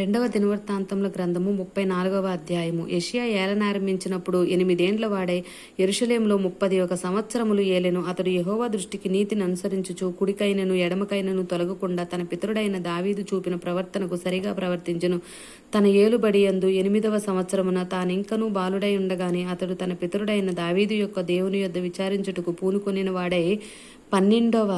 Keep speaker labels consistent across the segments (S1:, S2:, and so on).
S1: రెండవ దినవృత్తాంతముల గ్రంథము ముప్పై నాలుగవ అధ్యాయము. ఏషియా ఏలనారంభించినప్పుడు ఎనిమిదేండ్ల వాడై ఎరుషలేంలో ముప్పది ఒక సంవత్సరములు ఏలెను. అతడు యహోవా దృష్టికి నీతిని అనుసరించుచు కుడికైనను ఎడమకైనను తొలగకుండా తన పితరుడైన దావీదు చూపిన ప్రవర్తనకు సరిగా ప్రవర్తించును. తన ఏలుబడి యందు ఎనిమిదవ సంవత్సరమున తానింకను బాలుడై ఉండగానే అతడు తన పితరుడైన దావీదు యొక్క దేవుని యొద్ద విచారించుటకు పూనుకొనిన వాడై పన్నెండవ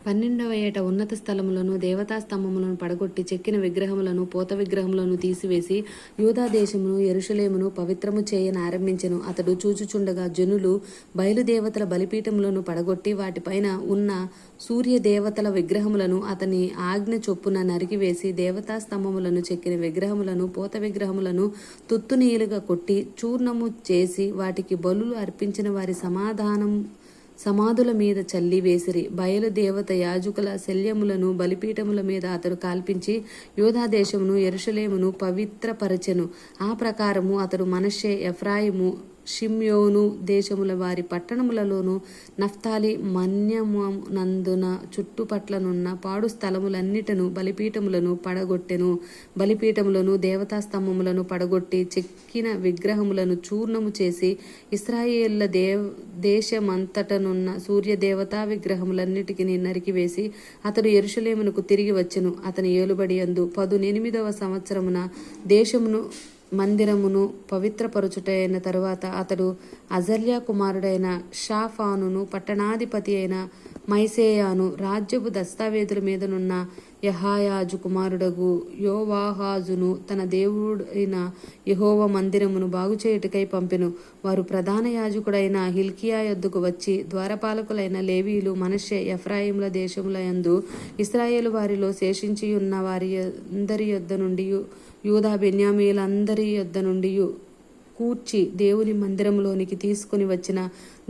S1: పన్నెండవ ఏట ఉన్నత స్థలములను దేవతా స్తంభములను పడగొట్టి చెక్కిన విగ్రహములను పోత విగ్రహములను తీసివేసి యూదాదేశమును ఎరుషలేమును పవిత్రము చేయనారంభించెను అతడు చూచుచుండగా జనులు బయలుదేవతల బలిపీఠములను పడగొట్టి వాటిపైన ఉన్న సూర్య దేవతల విగ్రహములను అతని ఆజ్ఞ చొప్పున నరికివేసి దేవతా స్తంభములను చెక్కిన విగ్రహములను పోత విగ్రహములను తుత్తునీయులుగా కొట్టి చూర్ణము చేసి వాటికి బలులు అర్పించిన వారి సమాధానం సమాధుల మీద చల్లి వేసిరి. బయలుదేవత యాజకుల శల్యములను బలిపీఠముల మీద అతడు కాల్పించి యోధాదేశమును ఎరుషలేమును పవిత్రపరచెను. ఆ ప్రకారము అతడు మనషే ఎఫ్రాయిము షిమ్యోను దేశముల వారి పట్టణములలోను నఫ్తాలి మన్యమునందున చుట్టుపట్లనున్న పాడు స్థలములన్నిటను బలిపీఠములను పడగొట్టెను. బలిపీఠములను దేవతా స్తంభములను పడగొట్టి చెక్కిన విగ్రహములను చూర్ణము చేసి ఇస్రాయేళ్ళ దేవ్ దేశమంతటనున్న సూర్య దేవతా విగ్రహములన్నిటికీ నరికివేసి అతడు ఎరుషలేమునకు తిరిగి వచ్చెను. అతని ఏలుబడి అందు పదునెనిమిదవ సంవత్సరమున దేశమును మందిరమును పవిత్రపరుచుటైన తరువాత అతడు అజర్యా కుమారుడైన షాఫానును పట్టణాధిపతి అయిన మైసేయాను రాజ్యపు దస్తావేదుల మీదనున్న యహాయాజు కుమారుడగు యోవాహాజును తన దేవుడైన యహోవ మందిరమును బాగుచేయుటకై పంపెను. వారు ప్రధాన యాజకుడైన హిల్కియా యొద్దకు వచ్చి ద్వారపాలకులైన లేవీలు మనషే ఎఫ్రాయిముల దేశముల యందు ఇస్రాయేలు వారిలో శేషించి ఉన్న వారి అందరి యొద్ద నుండి యూదా బెన్యామీలందరి యొద్ద నుండి కూర్చి దేవుని మందిరంలోనికి తీసుకుని వచ్చిన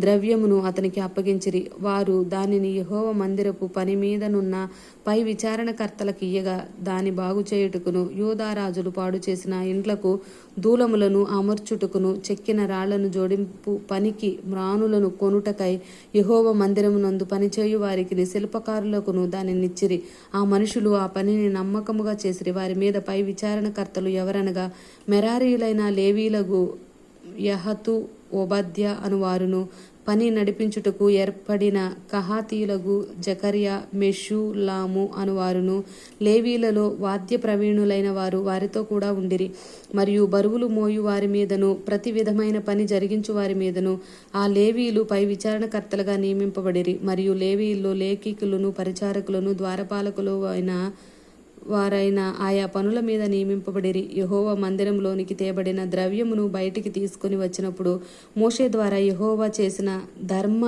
S1: ద్రవ్యమును అతనికి అప్పగించిరి. వారు దానిని యహోవ మందిరపు పని మీదనున్న పై విచారణకర్తలకు ఇయ్యగా దాని బాగు చేయుటకును యూదారాజులు పాడు చేసిన ఇండ్లకు దూలములను అమర్చుటకును చెక్కిన రాళ్ళను జోడింపు పనికి మ్రానులను కొనుటకై యహోవ మందిరమునందు పనిచేయు వారికి శిల్పకారులకును దానినిచ్చిరి. ఆ మనుషులు ఆ పనిని నమ్మకముగా చేసిరి. వారి మీద పై విచారణకర్తలు ఎవరనగా మెరారీలైన లేవీలకు యహతు ఓబద్య అనువారును. పని నడిపించుటకు ఏర్పడిన కహాతీయులకు జకర్యా మెషులాము అనువారును. లేవీలలో వాద్య ప్రవీణులైన వారు వారితో కూడా ఉండిరి. మరియు బరువులు మోయు వారి మీదను ప్రతి విధమైన పని జరిగించు వారి మీదను ఆ లేవీలు పై విచారణకర్తలుగా నియమింపబడిరి. మరియు లేవీల్లో లేఖికులను పరిచారకులను ద్వారపాలకులు అయిన వారైన ఆయా పనుల మీద నియమింపబడిరి. యహోవా మందిరంలోనికి తేబడిన ద్రవ్యమును బయటికి తీసుకొని వచ్చినప్పుడు మోషే ద్వారా యహోవా చేసిన ధర్మ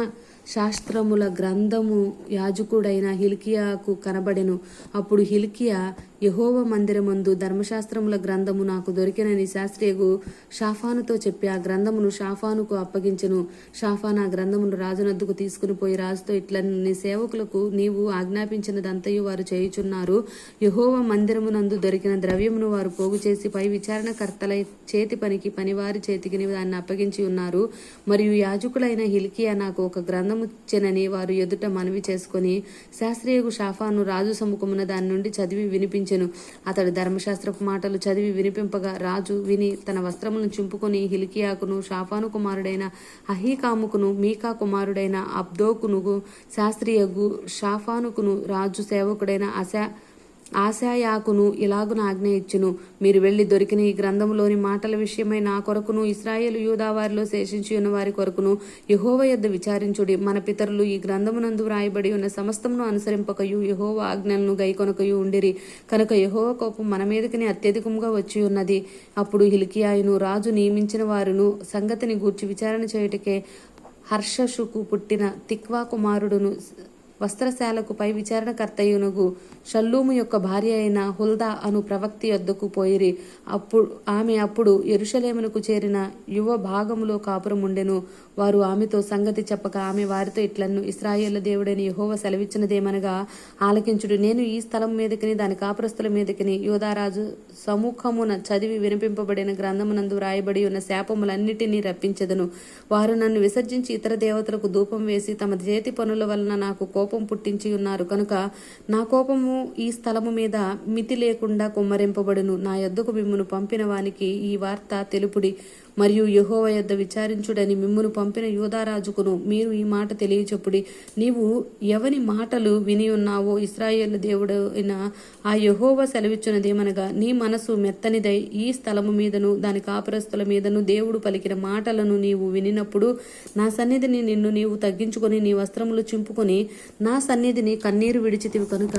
S1: శాస్త్రముల గ్రంథము యాజకుడైన హిల్కియాకు కనబడెను. అప్పుడు హిల్కియా యహోవ మందిరమందు ధర్మశాస్త్రముల గ్రంథము నాకు దొరికినని శాస్త్రియగు షాఫానుతో చెప్పి ఆ గ్రంథమును షాఫానుకు అప్పగించెను. షాఫాన్ ఆ గ్రంథమును రాజునద్దుకు తీసుకుని పోయి రాజుతో ఇట్ల నీ సేవకులకు నీవు ఆజ్ఞాపించినదంతయు వారు చేయుచున్నారు. యహోవ మందిరమునందు దొరికిన ద్రవ్యమును వారు పోగు చేసి పై విచారణకర్తల చేతి పనికి పనివారి చేతికి దాన్ని అప్పగించి ఉన్నారు. మరియు యాజకులైన హిల్కియా నాకు ఒక గ్రంథము చెనని వారు ఎదుట మనవి చేసుకొని శాస్త్రియగు షాఫాను రాజు సముఖమున దాని నుండి చదివి వినిపించెను అతడు ధర్మశాస్త్రపు మాటలు చదివి వినిపింపగా రాజు విని తన వస్త్రములను చింపుకొని హిలికియాకును షాఫాను కుమారుడైన అహీకాముకును మీకా కుమారుడైన అబ్దోకును శాస్త్రియగు షాఫానుకును రాజు సేవకుడైన అశా ఆశాయాకును ఇలాగున ఆజ్ఞ ఇచ్చును. మీరు వెళ్ళి దొరికిన ఈ గ్రంథంలోని మాటల విషయమై నా కొరకును ఇస్రాయేలు యూదావారిలో శేషించి ఉన్న వారి కొరకును యహోవ యొద్ద విచారించుడి. మన పితరులు ఈ గ్రంథమునందు వ్రాయబడి ఉన్న సమస్తమును అనుసరింపకయు యహోవ ఆజ్ఞలను గైకొనకయు ఉండిరి. కనుక యహోవ కోపం మన మీదకిని అత్యధికంగా వచ్చి ఉన్నది అప్పుడు హిల్కియాయును రాజు నియమించిన వారును సంగతిని గూర్చి విచారణ చేయుటకే హర్షషుకు పుట్టిన తిక్వా కుమారుడును వస్త్రశాలకు పై విచారణకర్తయునుగు షల్లూము యొక్క భార్య అయిన హుల్దా అను ప్రవక్తి వద్దకు పోయిరి. అప్పుడు ఆమె అప్పుడు ఎరుషలేమునకు చేరిన యువ భాగములో కాపురం ఉండెను వారు ఆమెతో సంగతి చెప్పక ఆమె వారితో ఇట్లను ఇస్రాయేళ్ళ దేవుడని యహోవ సెలవిచ్చినదేమనగా ఆలకించుడు. నేను ఈ స్థలం మీదకిని దాని కాపురస్తుల మీదకిని యోధారాజు సముఖమున చదివి వినిపింపబడిన గ్రంథమునందు వ్రాయబడి ఉన్న శాపములన్నిటినీ రప్పించెదను. వారు నన్ను విసర్జించి ఇతర దేవతలకు ధూపం వేసి తమ చేతి పనుల వలన నాకు కోపం కోపం పుట్టించి ఉన్నారు. కనుక నా కోపము ఈ స్థలము మీద మితి లేకుండా కుమ్మరింపబడును. నా యొద్దకు మిమ్మును పంపిన వానికి ఈ వార్త తెలుపుడి. మరియు యహోవ యొద్ద విచారించుడని మిమ్మును పంపిన యూదారాజుకును మీరు ఈ మాట తెలియచెప్పుడి. నీవు ఎవని మాటలు విని ఉన్నావో ఇస్రాయేల్ దేవుడు అయిన ఆ యహోవ సెలవిచ్చినదేమనగా నీ మనసు మెత్తనిదై ఈ స్థలము మీదను దాని కాపురస్తుల మీదను దేవుడు పలికిన మాటలను నీవు వినినప్పుడు నా సన్నిధిని నిన్ను నీవు తగ్గించుకొని నీ వస్త్రములు చింపుకొని నా సన్నిధిని కన్నీరు విడిచితివి కనుక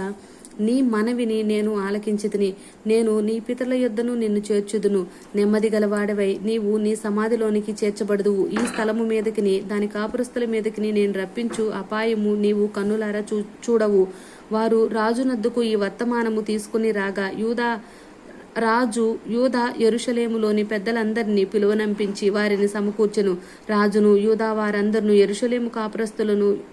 S1: నీ మనవిని నేను ఆలకించితిని. నేను నీ పితరుల యొద్దను నిన్ను చేర్చుదును. నెమ్మది గలవాడవై నీవు నీ సమాధిలోనికి చేర్చబడదువు. ఈ స్థలము మీదకిని దాని కాపురస్తుల మీదకిని నేను రప్పించు అపాయము నీవు కన్నులారా చూ చూడవు. వారు రాజునద్దుకు ఈ వర్తమానము తీసుకుని రాగా యూదా రాజు యూధ ఎరుషలేములోని పెద్దలందరినీ పిలువనంపించి వారిని సమకూర్చెను. రాజును యూదా వారందరిను ఎరుషలేము కాపురస్తులను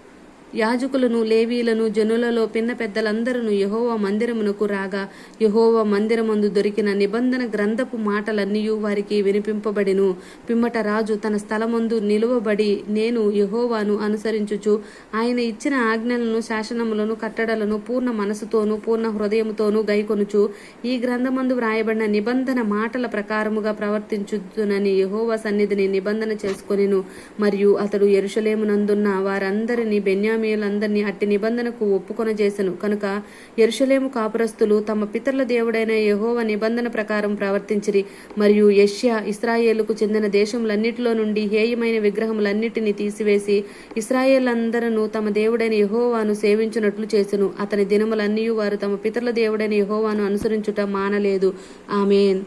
S1: యాజకులను లేవీలను జనులలో పిన్న పెద్దలందరూ యహోవ మందిరమునకు రాగా యహోవా మందిరమందు దొరికిన నిబంధన గ్రంథపు మాటలన్నీ వారికి వినిపింపబడిను. పిమ్మట రాజు తన స్థలమందు నిలువబడి నేను యహోవాను అనుసరించుచు ఆయన ఇచ్చిన ఆజ్ఞలను శాసనములను కట్టడలను పూర్ణ మనసుతోనూ పూర్ణ హృదయముతోనూ గైకొనుచు ఈ గ్రంథమందు వ్రాయబడిన నిబంధన మాటల ప్రకారముగా ప్రవర్తించుదునని యహోవా సన్నిధిని నిబంధన చేసుకొనిను. మరియు అతడు ఎరుషలేమునందున్న వారందరినీ ఇస్రాయేలందరినీ అట్టి నిబంధనకు ఒప్పుకొనజేసెను. కనుక ఎరుషలేము కాపురస్తులు తమ పితరుల దేవుడైన యహోవ నిబంధన ప్రకారం ప్రవర్తించిరి. మరియు యష్యా ఇస్రాయేలుకు చెందిన దేశములన్నిటిలో నుండి హేయమైన విగ్రహములన్నిటినీ తీసివేసి ఇస్రాయేలందరూ తమ దేవుడైన యెహోవాను సేవించున్నట్లు చేసెను. అతని దినములన్నీ వారు తమ పితరుల దేవుడైన యెహోవాను అనుసరించుట మానలేదు. ఆమెన్.